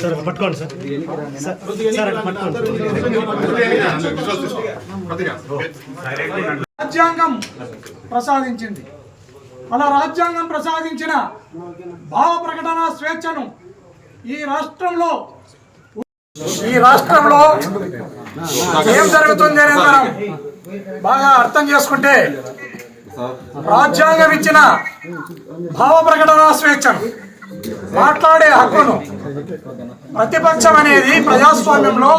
Sir పట్టుకోండి sir. Sir పట్టుకోండి. రాజ్యాంగం ప్రసాదించింది. అలా రాజ్యాంగం ప్రసాదించిన భావ ప్రకటన స్వేచ్ఛను ఈ రాష్ట్రంలో ఈ రాష్ట్రంలో ఏం జరుగుతుంది అనేది మనం బాగా అర్థం చేసుకుంటే రాజ్యాంగం ఇచ్చిన భావ ప్రకటన స్వేచ్ఛను మాట్లాడే హక్కును ప్రతిపక్షం అనేది ప్రజాస్వామ్యంలో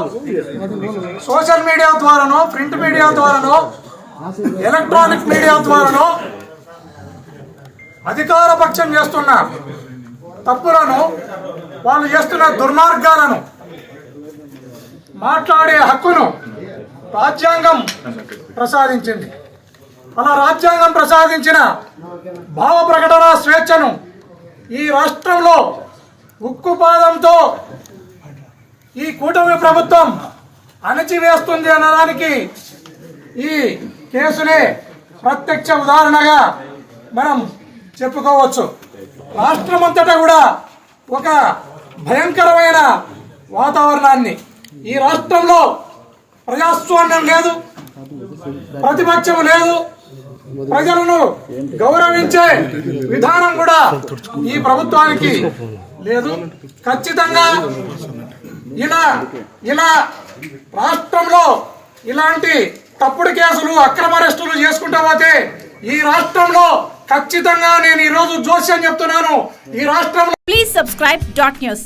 సోషల్ మీడియా ద్వారానో ప్రింట్ మీడియా ద్వారానో ఎలక్ట్రానిక్ మీడియా ద్వారానో అధికార పక్షం చేస్తున్న తప్పులను వాళ్ళు చేస్తున్న దుర్మార్గాలను మాట్లాడే హక్కును రాజ్యాంగం ప్రసాదించింది. అలా రాజ్యాంగం ప్రసాదించిన భావ ప్రకటన స్వేచ్ఛను ఈ రాష్ట్రంలో ఉక్కుపాదంతో ఈ కూటమి ప్రభుత్వం అణచివేస్తుంది అనడానికి ఈ కేసునే ప్రత్యక్ష ఉదాహరణగా మనం చెప్పుకోవచ్చు. రాష్ట్రమంతటా కూడా ఒక భయంకరమైన వాతావరణాన్ని ఈ రాష్ట్రంలో ప్రజాస్వామ్యం లేదు ప్రతిపక్షం లేదు. ప్రజలను గౌరవించే విధానం కూడా ఈ ప్రభుత్వానికి లేదు. ఖచ్చితంగా ఇలా ఇలా రాష్ట్రంలో ఇలాంటి తప్పుడు కేసులు అక్రమ అరెస్టులు చేసుకుంటా పోతే ఈ రాష్ట్రంలో ఖచ్చితంగా నేను ఈ రోజు జోస్యం చెప్తున్నాను. ఈ రాష్ట్రంలో ప్లీజ్ సబ్స్క్రైబ్ డాట్ న్యూస్